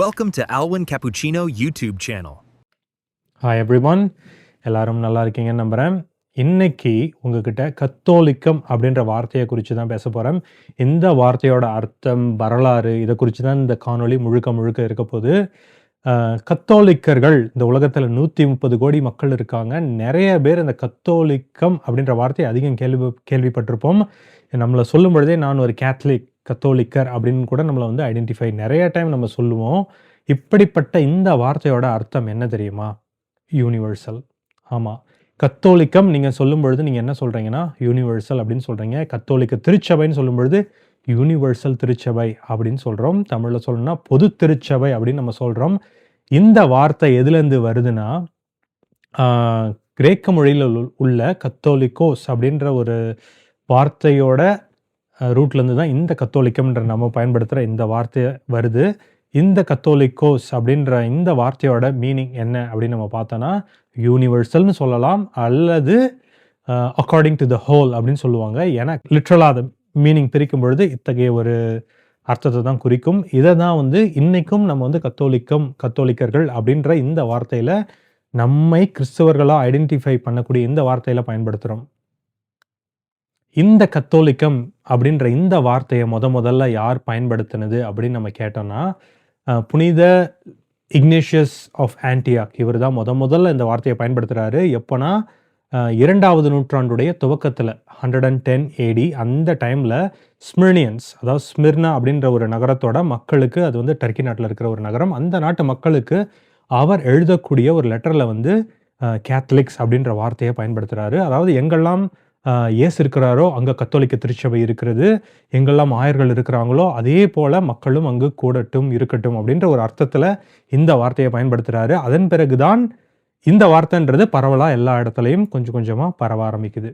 Welcome to Alwyn Cappuccino YouTube channel. Hi everyone எல்லாரும் நல்லா இருக்கீங்கன்னு நம்புகிறேன் இன்னைக்கு உங்ககிட்ட கத்தோலிக்கம் அப்படின்ற வார்த்தையை குறித்து தான் பேச போகிறேன் இந்த வார்த்தையோட அர்த்தம் வரலாறு இதை குறித்து தான் இந்த காணொளி முழுக்க முழுக்க இருக்க போது கத்தோலிக்கர்கள் இந்த உலகத்தில் நூற்றி முப்பது கோடி மக்கள் இருக்காங்க. நிறைய பேர் இந்த கத்தோலிக்கம் அப்படின்ற வார்த்தையை அதிகம் கேள்வி கேள்விப்பட்டிருப்போம். நம்மளை சொல்லும் பொழுதே நான் ஒரு கேத்லிக் கத்தோலிக்கர் அப்படின்னு கூட நம்மளை வந்து ஐடென்டிஃபை நிறைய டைம் நம்ம சொல்லுவோம். இப்படிப்பட்ட இந்த வார்த்தையோட அர்த்தம் என்ன தெரியுமா? யூனிவர்சல் ஆமாம் கத்தோலிக்கம் நீங்கள் சொல்லும் பொழுது நீங்கள் என்ன சொல்கிறீங்கன்னா யூனிவர்சல் அப்படின்னு சொல்கிறீங்க கத்தோலிக்க திருச்சபைன்னு சொல்லும் பொழுது யூனிவர்சல் திருச்சபை அப்படின்னு சொல்கிறோம் தமிழில் சொல்லணும்னா பொது திருச்சபை அப்படின்னு நம்ம சொல்கிறோம் இந்த வார்த்தை எதுலேருந்து வருதுன்னா கிரேக்க மொழியில் உள்ள கத்தோலிக்கோஸ் அப்படின்ற ஒரு வார்த்தையோட ரூட்லேருந்து தான் இந்த கத்தோலிக்கம்ன்ற நம்ம பயன்படுத்துகிற இந்த வார்த்தை வருது. இந்த கத்தோலிக்கோஸ் அப்படின்ற இந்த வார்த்தையோட மீனிங் என்ன அப்படின்னு நம்ம பார்த்தோன்னா யூனிவர்சல்னு சொல்லலாம் அல்லது அக்கார்டிங் டு த ஹோல் அப்படின்னு சொல்லுவாங்க. ஏன்னா லிட்ரலாக அதை மீனிங் பிரிக்கும் பொழுது இத்தகைய ஒரு அர்த்தத்தை தான் குறிக்கும். இதை தான் வந்து இன்றைக்கும் நம்ம வந்து கத்தோலிக்கம் கத்தோலிக்கர்கள் அப்படின்ற இந்த வார்த்தையில் நம்மை கிறிஸ்தவர்களாக ஐடென்டிஃபை பண்ணக்கூடிய இந்த வார்த்தையில் பயன்படுத்துகிறோம் இந்த கத்தோலிக்கம் அப்படின்ற இந்த வார்த்தையை முத முதல்ல யார் பயன்படுத்தினது அப்படின்னு நம்ம கேட்டோம்னா புனித இக்னேஷியஸ் ஆஃப் ஆன்டியாக் இவர் தான் முத முதல்ல இந்த வார்த்தையை பயன்படுத்துகிறாரு எப்போனா இரண்டாவது நூற்றாண்டுடைய துவக்கத்தில் ஹண்ட்ரட் அண்ட் டென் ஏடி அந்த டைமில் ஸ்மிர்னியன்ஸ் அதாவது ஸ்மிர்னா அப்படின்ற ஒரு நகரத்தோட மக்களுக்கு அது வந்து டர்க்கி நாட்டில் இருக்கிற ஒரு நகரம் அந்த நாட்டு மக்களுக்கு அவர் எழுதக்கூடிய ஒரு லெட்டரில் வந்து கேத்தலிக்ஸ் அப்படின்ற வார்த்தையை பயன்படுத்துகிறாரு அதாவது எங்கெல்லாம் இயேசு இருக்கிறாரோ அங்கே கத்தோலிக்க திருச்சபை இருக்கிறது எங்கெல்லாம் ஆயர்கள் இருக்கிறாங்களோ அதே போல் மக்களும் அங்கு கூடட்டும் இருக்கட்டும் அப்படின்ற ஒரு அர்த்தத்தில் இந்த வார்த்தையை பயன்படுத்துகிறாரு அதன் பிறகு தான் இந்த வார்த்தைன்றது பரவலாக எல்லா இடத்துலையும் கொஞ்சம் கொஞ்சமாக பரவ ஆரம்பிக்குது.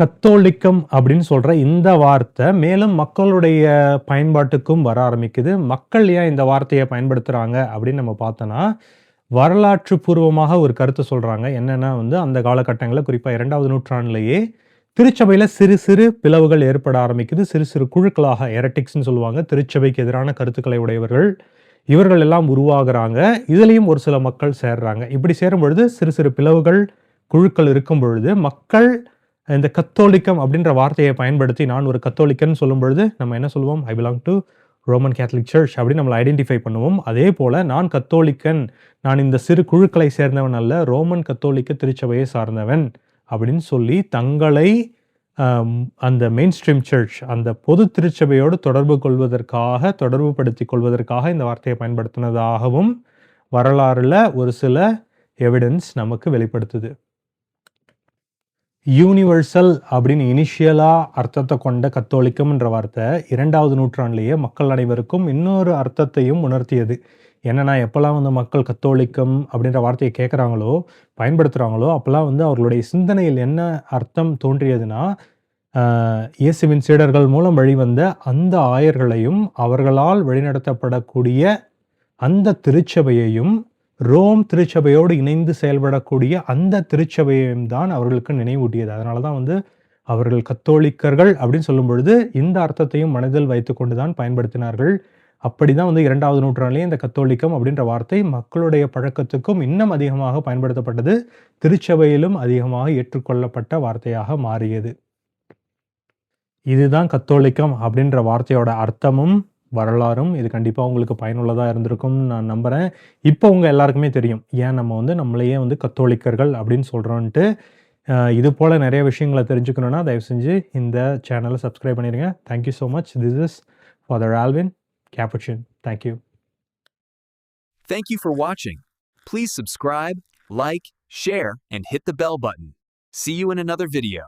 கத்தோலிக்கம் அப்படின்னு சொல்கிற இந்த வார்த்தை மேலும் மக்களுடைய பயன்பாட்டுக்கும் வர ஆரம்பிக்குது. மக்கள் ஏன் இந்த வார்த்தையை பயன்படுத்துகிறாங்க அப்படின்னு நம்ம பார்த்தோன்னா வரலாற்று பூர்வமாக ஒரு கருத்தை சொல்கிறாங்க என்னென்னா வந்து அந்த காலகட்டங்களில் குறிப்பாக இரண்டாவது நூற்றாண்டுலேயே திருச்சபையில் சிறு சிறு பிளவுகள் ஏற்பட ஆரம்பிக்குது. சிறு சிறு குழுக்களாக எரட்டிக்ஸ்னு சொல்லுவாங்க. திருச்சபைக்கு எதிரான கருத்துக்களை உடையவர்கள் இவர்கள் எல்லாம் உருவாகிறாங்க. இதுலேயும் ஒரு சில மக்கள் சேர்றாங்க. இப்படி சேரும் பொழுது சிறு சிறு பிளவுகள் குழுக்கள் இருக்கும் பொழுது மக்கள் இந்த கத்தோலிக்கம் அப்படின்ற வார்த்தையை பயன்படுத்தி நான் ஒரு கத்தோலிக்கன் சொல்லும் பொழுது நம்ம என்ன சொல்லுவோம்? I belong to Roman Catholic church அப்படின்னு நம்மளை ஐடென்டிஃபை பண்ணுவோம். அதே போல் நான் கத்தோலிக்கன் நான் இந்த சிறு குழுக்களை சேர்ந்தவன் அல்ல ரோமன் கத்தோலிக்க திருச்சபையை சார்ந்தவன் அப்படின்னு சொல்லி தங்களை அந்த மெயின் ஸ்ட்ரீம் சர்ச் அந்த பொது திருச்சபையோடு தொடர்பு கொள்வதற்காக தொடர்பு படுத்தி கொள்வதற்காக இந்த வார்த்தையை பயன்படுத்தினதாகவும் வரலாறுல ஒரு சில எவிடன்ஸ் நமக்கு வெளிப்படுத்துது. யூனிவர்சல் அப்படின்னு இனிஷியலாக அர்த்தத்தை கொண்ட கத்தோலிக்கம்ன்ற வார்த்தை இரண்டாவது நூற்றாண்டுலேயே மக்கள் அனைவருக்கும் இன்னொரு அர்த்தத்தையும் உணர்த்தியது. என்னென்னா எப்போல்லாம் வந்து மக்கள் கத்தோலிக்கம் அப்படின்ற வார்த்தையை கேட்குறாங்களோ பயன்படுத்துகிறாங்களோ அப்போல்லாம் வந்து அவர்களுடைய சிந்தனையில் என்ன அர்த்தம் தோன்றியதுன்னா இயேசுவின் சீடர்கள் மூலம் வழிவந்த அந்த ஆயர்களையும் அவர்களால் வழிநடத்தப்படக்கூடிய அந்த திருச்சபையையும் ரோம் திருச்சபையோடு இணைந்து செயல்படக்கூடிய அந்த திருச்சபையையும் தான் அவர்களுக்கு நினைவூட்டியது. அதனால தான் வந்து அவர்கள் கத்தோலிக்கர்கள் அப்படின்னு சொல்லும் பொழுது இந்த அர்த்தத்தையும் மனதில் வைத்துக்கொண்டு தான் பயன்படுத்தினார்கள். அப்படி தான் வந்து இரண்டாவது நூற்றாண்டிலே இந்த கத்தோலிக்கம் அப்படின்ற வார்த்தை மக்களுடைய பழக்கத்துக்கும் இன்னும் அதிகமாக பயன்படுத்தப்பட்டது. திருச்சபையிலும் அதிகமாக ஏற்றுக்கொள்ளப்பட்ட வார்த்தையாக மாறியது. இதுதான் கத்தோலிக்கம் அப்படின்ற வார்த்தையோட அர்த்தமும் வரலாறும் இது கண்டிப்பாக உங்களுக்கு பயனுள்ளதாக இருந்திருக்கும்னு நான் நம்புகிறேன் இப்போ உங்கள் எல்லாருக்குமே தெரியும். ஏன் நம்ம வந்து நம்மளையே வந்து கத்தோலிக்கர்கள் அப்படின்னு சொல்கிறோன்ட்டு இது போல் நிறைய விஷயங்களை தெரிஞ்சுக்கணுன்னா தயவு செஞ்சு இந்த சேனலை சப்ஸ்கிரைப் பண்ணிடுங்க thank you so much this is father Alwyn Capuchin thank you Thank you for watching. Please subscribe, like, share, and hit the bell button. See you in another video.